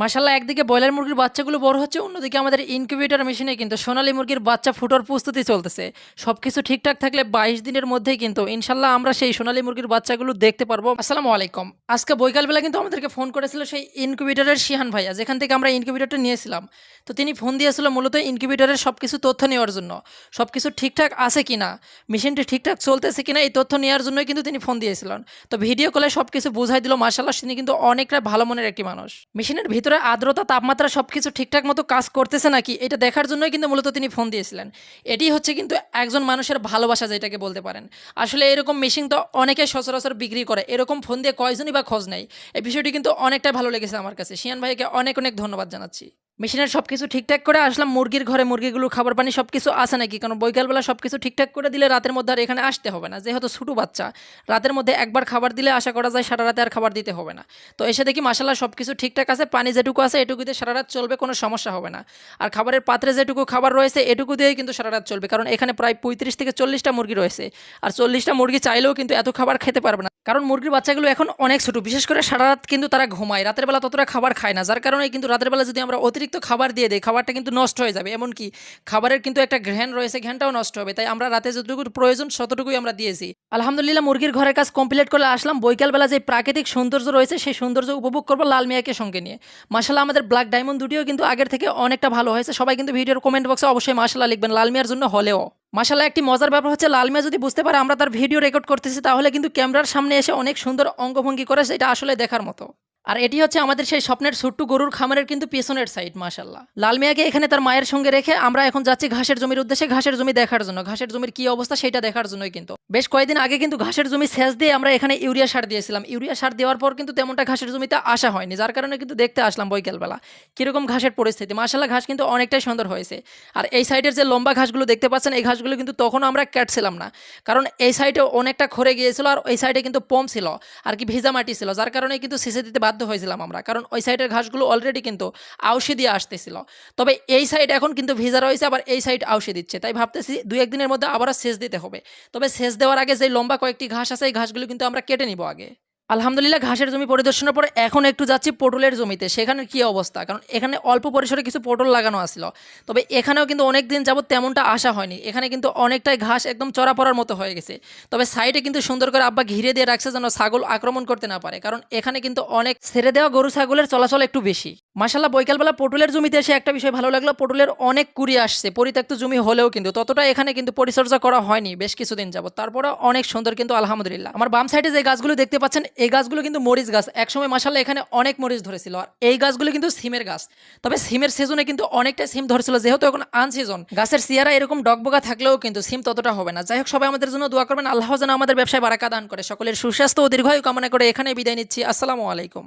মাসাল্লাহ একদিকে ব্রয়লার মুরগির বাচ্চাগুলো বড় হচ্ছে, অন্যদিকে আমাদের ইনকিউবেটর মেশিনে কিন্তু সোনালী মুরগির বাচ্চা ফুটোর প্রস্তুতি চলতেছে। সব কিছু ঠিকঠাক থাকলে বাইশ দিনের মধ্যেই কিন্তু ইনশাল্লাহ আমরা সেই সোনালী মুরগির বাচ্চাগুলো দেখতে পারব। আসসালামু আলাইকুম। আজকে বৈকালবেলা কিন্তু আমাদেরকে ফোন করেছিল সেই ইনকিউবেটরের শিহান ভাইয়া, যেখান থেকে আমরা ইনকিউবেটরটা নিয়েছিলাম। তো তিনি ফোন দিয়েছিল মূলত ইনকিউবেটরের সব কিছু তথ্য নেওয়ার জন্য। সব কিছু ঠিকঠাক আছে কিনা, মেশিনটি ঠিকঠাক চলতেছে কিনা, এই তথ্য নেওয়ার জন্যই কিন্তু তিনি ফোন দিয়েছিলেন। তো ভিডিও কলে সব কিছু বুঝাই দিল মার্শাল্লাহ তিনি কিন্তু অনেকটা ভালো মনের একটি মানুষ। মেশিনের ভিতরে আর্দ্রতা, তাপমাত্রা সব কিছু ঠিকঠাক মতো কাজ করতেছে নাকি, এটা দেখার জন্যই কিন্তু মূলত তিনি ফোন দিয়েছিলেন। এটি হচ্ছে কিন্তু একজন মানুষের ভালোবাসা যেটাকে বলতে পারেন। আসলে এরকম মেশিন তো অনেকে সচরাচর বিক্রি করে, এরকম ফোন দিয়ে কয়জনই বা খোঁজ নেই এই বিষয়টি কিন্তু অনেকটাই ভালো লেগেছে আমার কাছে। শিয়ান ভাইকে অনেক অনেক ধন্যবাদ জানাচ্ছি। মেশিনের সব কিছু ঠিকঠাক করে আসলাম, মুরগির ঘরে মুরগিগুলো খাবার পানি সব কিছু আছে নাকি? কারণ বৈকালবেলা সব কিছু ঠিকঠাক করে দিলে রাতের মধ্যে আর এখানে আসতে হবে না। যেহেতু ছোটো বাচ্চা, রাতের মধ্যে একবার খাবার দিলে আশা করা যায় সারা রাতে আর খাবার দিতে হবে না। তো এসে দেখি মাসাল্লাহ সব কিছু ঠিকঠাক আছে, পানি যেটুকু আছে এটুকুতে সারা রাত চলবে, কোনো সমস্যা হবে না। আর খাবারের পাত্রে যেটুকু খাবার রয়েছে এটুকু দিয়েই কিন্তু সারা রাত চলবে। কারণ এখানে প্রায় পঁয়ত্রিশ থেকে চল্লিশটা মুরগি রয়েছে। আর চল্লিশটা মুরগি চাইলেও কিন্তু এত খাবার খেতে পারবে না। কারণ মুরগির বাচ্চাগুলো এখন অনেক ছোটো, বিশেষ করে সারা রাত কিন্তু তারা ঘুমায়, রাতের বেলা ততটা খাবার খায় না, যার কারণে কিন্তু রাতের বেলা যদি আমরা অতিরিক্ত খাবার দিয়ে দিই, খাবারটা কিন্তু নষ্ট হয়ে যাবে। এমনকি খাবারের কিন্তু একটা ঘ্যান রয়েছে ঘ্যানটাও নষ্ট হবে, তাই আমরা রাতে যতটুকু প্রয়োজন ততটুকুই আমরা দিয়েছি। আলহামদুলিল্লাহ, মুরগির ঘরের কাজ কমপ্লিট করে আসলাম। বৈকালবেলা যে প্রাকৃতিক সৌন্দর্য রয়েছে, সেই সৌন্দর্য উপভোগ করব লাল মিয়াকে সঙ্গে নিয়ে। মাসাল্লাহ আমাদের ব্ল্যাক ডায়মন্ড দুটিও কিন্তু আগের থেকে অনেকটা ভালো হয়েছে। সবাই কিন্তু ভিডিওর কমেন্ট বক্সে অবশ্যই মাসাল্লাহ লিখবেন, লাল মিয়ার জন্য হলেও। মাসাল্লাহ একটি মজার ব্যাপার হচ্ছে লাল মিয়া যদি বুঝতে পারে আমরা তার ভিডিও রেকর্ড করতেছি, তাহলে কিন্তু ক্যামেরার সামনে এসে অনেক সুন্দর অঙ্গভঙ্গি করে, সেটা আসলে দেখার মতো। আর এটি হচ্ছে আমাদের সেই স্বপ্নের ছোট্ট গরুর খামারের কিন্তু পেছনের সাইড মাসাল্লাহ লাল মিয়াকে এখানে তার মায়ের সঙ্গে রেখে আমরা এখন যাচ্ছি ঘাসের জমির উদ্দেশ্যে, ঘাসের জমি দেখার জন্য। ঘাসের জমির কি অবস্থা সেটা দেখার জন্যই কিন্তু। বেশ কয়েকদিন আগে কিন্তু ঘাসের জমি সেচ দিয়ে আমরা এখানে ইউরিয়া সার দিয়েছিলাম। ইউরিয়া সার দেওয়ার পর কিন্তু তেমনটা ঘাসের জমিতে আসা হয়নি, যার কারণে কিন্তু দেখতে আসলাম বৈকালবেলা। কীরকম ঘাসের পরিস্থিতি? মাসাল্লাহ ঘাস কিন্তু অনেকটাই সুন্দর হয়েছে। আর এই সাইডের যে লম্বা ঘাসগুলো দেখতে পাচ্ছেন, এই ঘাসগুলো কিন্তু তখনও আমরা কাটছিলাম না। কারণ এই সাইডে অনেকটা খরে গিয়েছিল আর এই সাইডে কিন্তু পম ছিল, আর কি ভিজা মাটি ছিল, যার কারণে কিন্তু শেষে দিতে বাধ্য হয়েছিলাম আমরা। কারণ ওই সাইডের ঘাসগুলো অলরেডি কিন্তু আউশি দিয়ে আসতেছিল। তবে এই সাইড এখন কিন্তু ভিজা রয়েছে, আবার এই সাইড আউশি দিচ্ছে। তাই ভাবতেছি দুই একদিনের মধ্যে আবারও সেচ দিতে হবে। তবে সেচ দেওয়ার আগে যে লম্বা কয়েকটি ঘাস আছে, এই ঘাসগুলো কিন্তু আমরা কেটে নিব আগে। আলহামদুলিল্লাহ ঘাসের জমি পরিদর্শনের পরে এখন একটু যাচ্ছি পটলের জমিতে। সেখানে কি অবস্থা? কারণ এখানে অল্প পরিসরে কিছু পটল লাগানো আসলো। তবে এখানেও কিন্তু অনেক দিন যাবত তেমনটা আসা হয়নি। এখানে কিন্তু অনেকটাই ঘাস একদম চড়া পড়ার মতো হয়ে গেছে। তবে সাইডে কিন্তু সুন্দর করে আব্বা ঘিরে দিয়ে রাখছে যেন ছাগল আক্রমণ করতে না পারে। কারণ এখানে কিন্তু অনেক ছেড়ে দেওয়া গরু ছাগলের চলাচল একটু বেশি। মাসাল্লাহ বৈকালবেলা পটলের জমিতে এসে একটা বিষয় ভালো লাগল। পটলের অনেক কুড়ি আসছে, পরিত্যক্ত জমি হলেও কিন্তু ততটা এখানে কিন্তু পরিচর্যা করা হয়নি বেশ কিছুদিন যাবত তারপরে অনেক সুন্দর কিন্তু আলহামদুলিল্লাহ। আমার বাম সাইডে যে গাছগুলো দেখতে পাচ্ছেন, এই গাছগুলো কিন্তু মরিচ গাছ। একসময় মাসাল্লাহ এখানে অনেক মরিচ ধরেছিল আর এই গাছগুলো কিন্তু সিমের গাছ। তবে সিমের সিজনে কিন্তু অনেকটা সিম ধরেছিল, যেহেতু এখন আন সিজন গাছের সিয়ারা এরকম ডগবগা থাকলেও কিন্তু সিম ততটা হবে না। যাই হোক, সবাই আমাদের জন্য দোয়া করবেন। আল্লাহ যেন আমাদের ব্যবসায় বারাকা দান করে। সকলের সুস্বাস্থ্য ও দীর্ঘায়ু কামনা করে এখানে বিদায় নিচ্ছি। আসসালামু আলাইকুম।